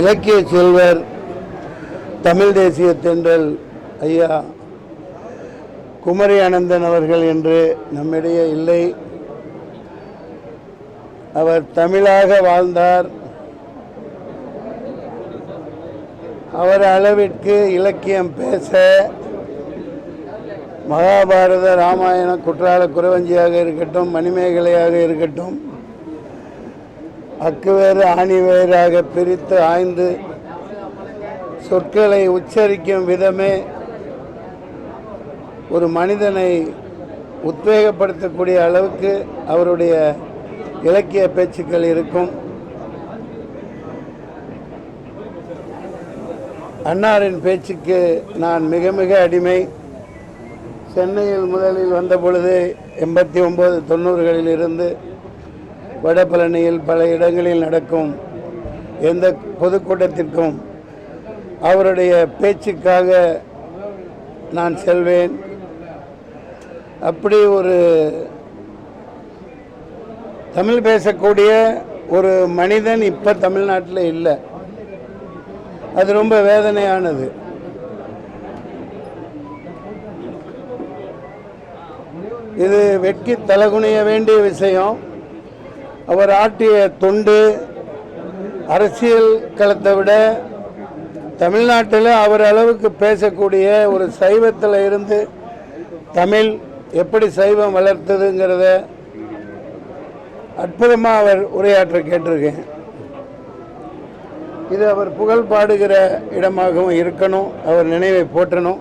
இலக்கிய செல்வர் தமிழ் தேசிய தென்றல் ஐயா குமரி அனந்தன் அவர்கள் என்று நம்மிடையே இல்லை. அவர் தமிழாக வாழ்ந்தார். அவர் அளவிற்கு இலக்கியம் பேச மகாபாரத ராமாயண குற்றால குறவஞ்சியாக இருக்கட்டும் மணிமேகலையாக இருக்கட்டும் அக்கு வேறு ஆணி வேறாக பிரித்து ஆய்ந்து சொற்களை உச்சரிக்கும் விதமே ஒரு மனிதனை உத்வேகப்படுத்தக்கூடிய அளவுக்கு அவருடைய இலக்கிய பேச்சுக்கள் இருக்கும். அன்னாரின் பேச்சுக்கு நான் மிக மிக அடிமை. சென்னையில் முதலில் வந்த பொழுது எண்பத்தி ஒம்பது தொண்ணூறுகளில் இருந்து வடபழனியில் பல இடங்களில் நடக்கும் எந்த பொதுக்கூட்டத்திற்கும் அவருடைய பேச்சுக்காக நான் செல்வேன். அப்படி ஒரு தமிழ் பேசக்கூடிய ஒரு மனிதன் இப்போ தமிழ்நாட்டில் இல்லை. அது ரொம்ப வேதனையானது. இது வெட்கி தலகுனிய வேண்டிய விஷயம். அவர் ஆட்டிய தொண்டு அரசியல் களத்தை விட தமிழ்நாட்டில் அவர் அளவுக்கு பேசக்கூடிய ஒரு சைவத்தில் இருந்து தமிழ் எப்படி சைவம் வளர்த்ததுங்கிறத அற்புதமாக அவர் உரையாற்ற கேட்டிருக்கேன். இது அவர் புகழ் பாடுகிற இடமாகவும் இருக்கணும் அவர் நினைவை போற்றணும்.